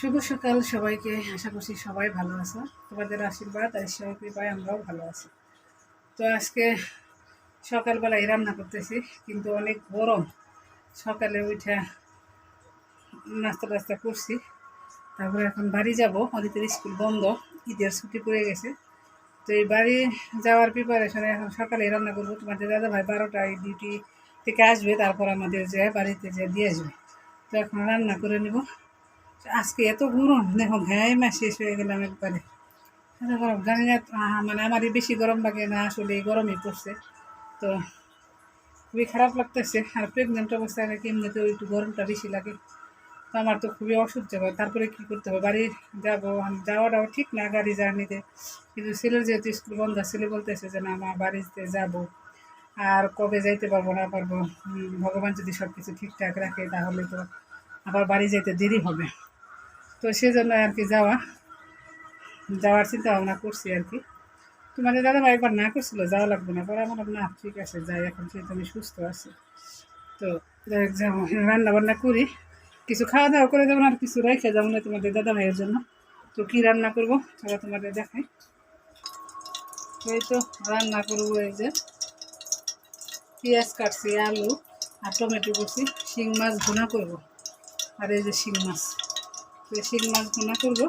শুভ সকাল সবাইকে। আশা করছি সবাই ভালো আছো। তোমাদের আশীর্বাদ আর ঈশ্বরের কৃপায় আমরাও ভালো আছি। তো আজকে সকালবেলায় রান্না করতেছি, কিন্তু অনেক গরম। সকালে উঠে নাস্তা টাস্তা করছি। তারপরে এখন বাড়ি যাব। অদিতের স্কুল বন্ধ। ঈদের ছুটি পড়ে গেছে। তো এই বাড়ি যাওয়ার প্রিপারেশনে এখন সকালে রান্না করব। তোমাদের দাদা ভাই বারোটায় ডিউটি থেকে আসবে। তারপর আমাদের যে বাড়িতে যে দিয়ে আসবে। তো এখন রান্না করে নেব। আজকে এত গরম, দেখো ঘাই মা শেষ হয়ে গেলাম একবারে। এত গরম, জানি না মানে আমারই বেশি গরম লাগে না, আসলে গরমই পড়ছে। তো খুবই খারাপ লাগতেছে, আর প্রেগনেন্ট অবস্থায় নাকি এমনিতেও একটু গরমটা বেশি লাগে। তো আমার তো খুবই অসহ্য হয়, তারপরে কী করতে হবে? বাড়ি যাব যাওয়াটাও ঠিক না গাড়ি জার্নিতে। কিন্তু ছেলের যেহেতু স্কুল বন্ধ, ছেলে বলতেছে যে, না আমার বাড়িতে যাব। আর কবে যাইতে পারব না পারব? ভগবান যদি সব কিছু ঠিকঠাক রাখে, তাহলে তো আবার বাড়ি যেতে দেরি হবে। তো সেজন্য আর কি যাওয়া, যাওয়ার চিন্তা ভাবনা করছি আর কি। তোমাদের দাদা ভাই একবার না করছিল, যাওয়া লাগবে না। পরে আমার না, ঠিক আছে, যাই, এখন যেহেতু আমি সুস্থ আছি। তো রান্না বান্না করি। কিছু খাওয়া দাওয়া করে যাব আর কিছু রেখে যাব না তোমাদের দাদা ভাইয়ের জন্য। তো কী রান্না করব সেটা তোমাদের দেখাই। এই তো রান্না করব এই যে পেঁয়াজ কাটছি, আলু আর টমেটো করছি শিং মাছ ভুনা করব। আর এই যে শিং মাছ। তো এই শিং মাছ ভুনা করব।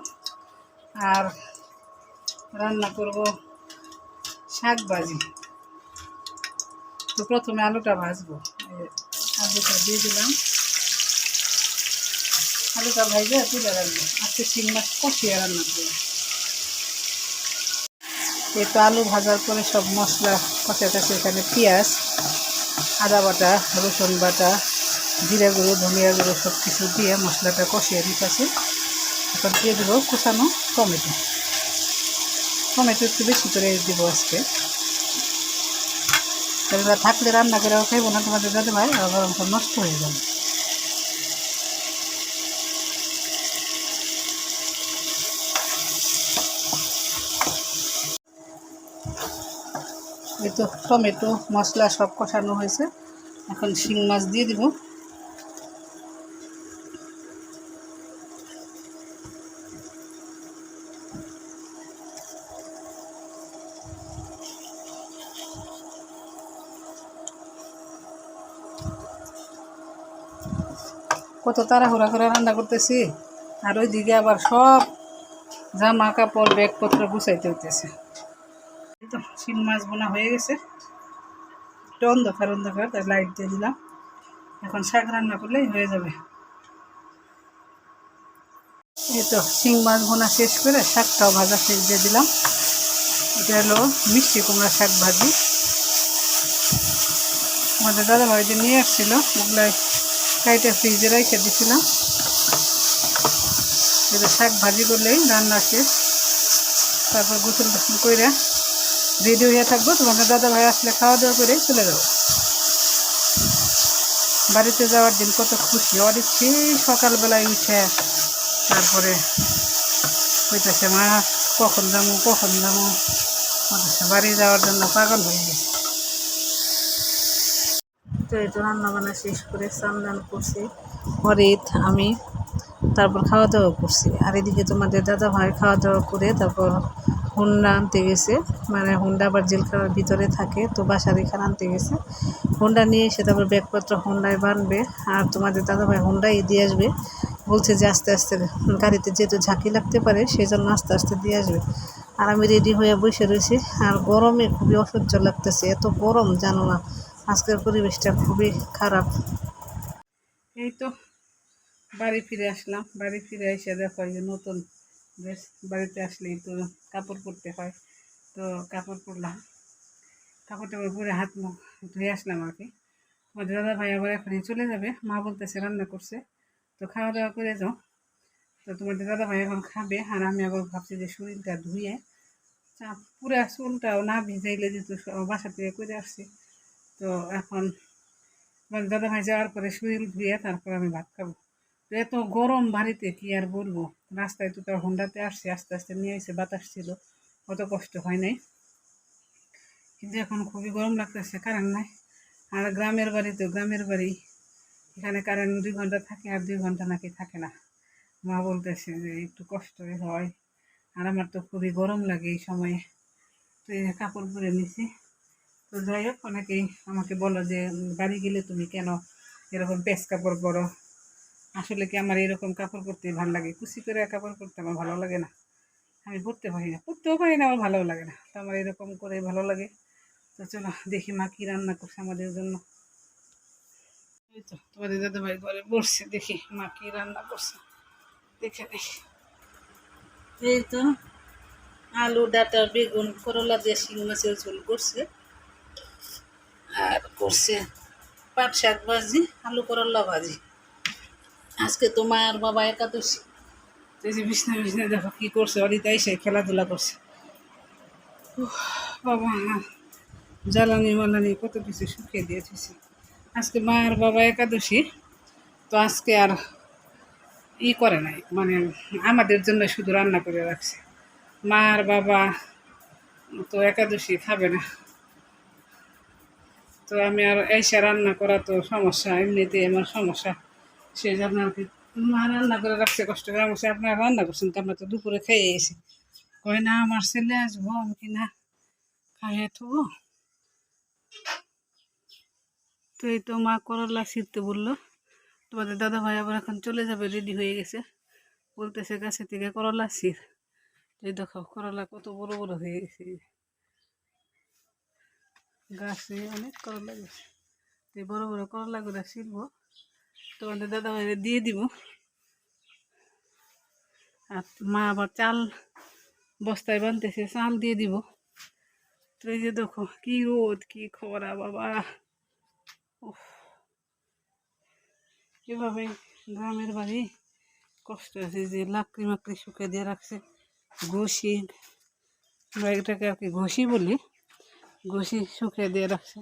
আর রান্না করব শাক ভাজি। তো প্রথমে আলুটা ভাজবো। আলুটা দিয়ে দিলাম। আলুটা ভাজে তুলে রাখব। আজকে শিং মাছ কষিয়ে রান্না করব। এই তো আলু ভাজার পরে সব মশলা কষাইতেছে এখানে পেঁয়াজ, আদা বাটা, রসুন বাটা, জিরা গুঁড়ো, ধনিয়া গুঁড়ো সব কিছু দিয়ে মশলাটা কষিয়ে নিতেছে। এখন দিয়ে দেবো কুচানো টমেটো। টমেটো একটু বেশি করে দেবো আজকে। এবার থাকলে রান্না করে খাইবো, না তোমাদের দাদা ভাই, আবার নষ্ট হয়ে যাবে। এই তো টমেটো, মশলা সব কষানো হয়েছে। এখন শিং মাছ দিয়ে দিব। কত তাড়াহুড়া করে রান্না করতেছি। আর ওইদিকে আবার সব জামা কাপড়, ব্যাগপত্র গুছাইতে হইতেছে। তো শিং মাছ বোনা হয়ে গেছে। একটু অন্ধকার অন্ধকার, তাই লাইট দিয়ে দিলাম। এখন শাক রান্না করলেই হয়ে যাবে। এই তো শিং মাছ বোনা শেষ করে শাকটাও ভাজা শেষ দিয়ে দিলাম। এটা হলো মিষ্টি কুমড়া শাক ভাজি। আমাদের দাদা ভাই যে নিয়ে আসছিল, ওগুলাই কাইটা ফ্রিজে রেখে দিছিলাম। এটা শাক ভাজি করলেই রান্না শেষ। তারপর গোসল টোসল করে রেডি হয়ে থাকব। তোমাদের দাদা ভাই আসলে খাওয়া দাওয়া করে চলে যাব। বাড়িতে যাওয়ার দিন কত খুশি অনেক সেই সকালবেলায় উঠে তারপরে হইতেছে মা, কখন যাব কখন যাব? বাড়ি যাওয়ার জন্য পাগল হয়ে গেছে। তো এই তো রান্না বান্না শেষ করে স্নান দান করছি। হরিত আমি তারপর খাওয়া দাওয়া করছি। আর এদিকে তোমাদের দাদা ভাই খাওয়া দাওয়া করে তারপর হুন্ডা আনতে গেছে। মানে হুন্ডা আবার জেলখানার ভিতরে থাকে, তো বাসার এখানে আনতে গেছে। হুন্ডা নিয়ে এসে তারপর ব্যাগপত্র হুন্ডায় বানবে। আর তোমাদের দাদা ভাই হুন্ডাই দিয়ে আসবে। বলছে যে আস্তে আস্তে গাড়িতে যেহেতু ঝাঁকি লাগতে পারে সেই জন্য আস্তে আস্তে দিয়ে আসবে। আর আমি রেডি হয়ে বসে রয়েছি। আর গরমে খুবই অসহ্য লাগতেছে, এত গরম, জানো না। আজকের পরিবেশটা খুবই খারাপ। এই তো বাড়ি ফিরে আসলাম। বাড়ি ফিরে এসে দেখো যে নতুন ড্রেস বাড়িতে আসলেই তো কাপড় পরতে হয়। তো কাপড় পরলাম। কাপড় টাপড় পরে হাত মুখ ধুয়ে আসলাম আর কি। আমাদের দাদা ভাই আবার এখনই চলে যাবে। মা বলতেছে রান্না করছে। তো খাওয়া দাওয়া করে যাও। তো তোমাদের দাদা ভাই এখন খাবে আর আমি আবার ভাবছি যে শরীরটা ধুয়ে পুরা চুলটাও না ভিজাইলে যেহেতু বাসা থেকে করে আসছি তো এখন দাদা ভাই, যাওয়ার পরে শরীর ধুয়ে তারপর আমি ভাত খাব। তো এত গরম বাড়িতে, কি আর বলব? রাস্তায় তো তার হোন্ডাতে আসছি, আস্তে আস্তে নিয়ে এসে বাতাস ছিল, অত কষ্ট হয় নাই। কিন্তু এখন খুবই গরম লাগতেছে, কারেন্ট নাই। আর গ্রামের বাড়ি তো গ্রামের বাড়ি, এখানে কারেন্ট দুই ঘণ্টা থাকে আর দুই ঘণ্টা নাকি থাকে না। মা বলতেছে যে একটু কষ্ট হয়। আর আমার তো খুবই গরম লাগে এই সময়ে। তো কাপড় পরে নিছি। তো যাই হোক অনেকেই আমাকে বলো যে, বাড়ি গেলে তুমি কেন এরকম পেস কাপড় পরো? আসলে কি আমার এরকম কাপড় পরতে ভালো লাগে? কুচি করে কাপড় পরতে আমার ভালো লাগে না। আমি পরতে পারি না। পরতেও পারি না, আমার ভালো লাগে না। তো আমার এরকম করে ভালো লাগে। তো চলো, দেখি মা কী রান্না করছে আমাদের জন্য। এই তো, তোমাদের দাদা ভাই ঘরে বসছে, দেখি মা কী রান্না করছে। দেখে দেখি এই তো, আলু, ডাটা, বেগুন, করলা দিয়ে শিং মাছের ঝোল করছে। আর করছে পাট শাক ভাজি, আলু করল্লা ভাজি। আজকে তো মায়ের বাবা একাদশী। এই যে বিছনা বিছনা দেখো কি করছে অরিতা এসে খেলাধুলা করছে। বাবা, জ্বালানি মালানি কত কিছু শুকিয়ে দিয়েছে। আজকে মায়ের বাবা একাদশী, তো আজকে আর ই করে নাই মানে আমাদের জন্য শুধু রান্না করে রাখছে। মা আর বাবা তো একাদশী খাবে না। তো আমি আর এসে রান্না করা তো সমস্যা এমনিতে আমার সমস্যা। সেই জন্য আর কি, মা রান্না করে রাখছে, কষ্ট করে আমি আপনারা রান্না করছেন তো, আমরা তো দুপুরে খেয়ে এসে কয় না, আমার ছেলে আসব আমি কি না, খাইয়ে থবো। তো এই তো মা করলা ছিঁড়তে বলল, তোমাদের দাদা ভাই আবার এখন চলে যাবে, রেডি হয়ে গেছে। বলতেছে গাছে থেকে করলা ছিঁড় এই দেখো, করলা কত বড় বড় হয়ে গেছে। গাছে অনেক করলা গেছে। এই বড় বড় করলা করে ছিঁড়বো। তোমাদের দাদা ভাইরে দিয়ে দিব। আর মা আবার চাল বস্তায় বানতেছে, চাল দিয়ে দিব। তো যে দেখো, কি রোদ, কি খরা, বাবা। এভাবে গ্রামের বাড়ি কষ্ট আছে, যে লাকড়ি মাকড়ি শুকে দিয়ে রাখছে। ঘষি এটাকে আর কি ঘষি বলি। ঘষি শুকিয়ে দিয়ে রাখছে।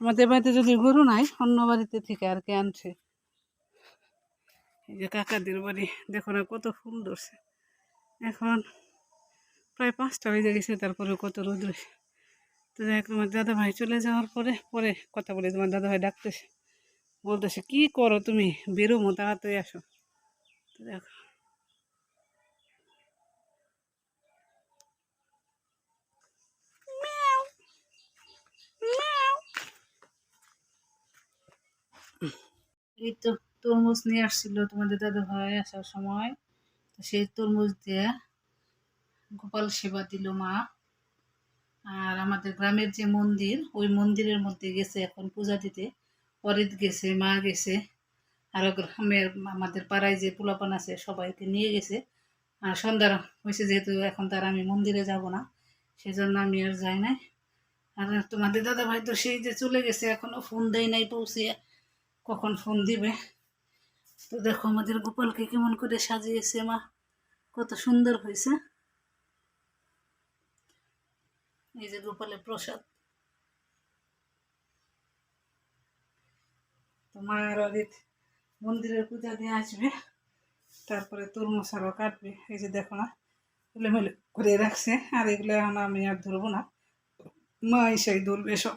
আমাদের বাড়িতে যদি গরু নাই, অন্য বাড়িতে থেকে আর কি আনছে? এই যে কাকাদের বাড়ি, দেখো না কত ফুল ধরছে। এখন প্রায় পাঁচটা বেজে গেছে তারপরে কত রোদ রয়েছে তো যাই তোমার দাদা ভাই চলে যাওয়ার পরে পরে কথা বলে, তোমার দাদা ভাই ডাকতেছে। বলতেছে, কি করো তুমি? বেরোমো, তাড়াতাড়ি আসো। তো দেখো এই তো তরমুজ নিয়ে আসছিল তোমাদের দাদা ভাই আসার সময়। তো সেই তরমুজ দিয়ে গোপাল সেবা দিল মা। আর আমাদের গ্রামের যে মন্দির, ওই মন্দিরের মধ্যে গেছে এখন পূজা দিতে। অরিত গেছে, মা গেছে। আরও গ্রামের আমাদের পাড়ায় যে পোলাপান আছে, সবাইকে নিয়ে গেছে। আর সন্ধ্যা হয়েছে যেহেতু এখন তার আমি মন্দিরে যাব না, সেজন্য আমি আর যাই নাই। আর তোমাদের দাদা ভাই তো সেই যে চলে গেছে, এখনও ফোন দেয় নাই পৌঁছে। কখন ফোন দিবে? তো দেখো আমাদের গোপালকে কেমন করে সাজিয়েছে মা। কত সুন্দর হয়েছে। এই যে গোপালের প্রসাদ। তো মায়ের অদিত মন্দিরের পূজা দিয়ে আসবে। তারপরে তরমুজ আরও কাটবে। এই যে দেখো না, এলোমেলো করে রাখছে। আর এগুলো এখন আমি আর ধরবো না। মা এসেই ধরবে সব।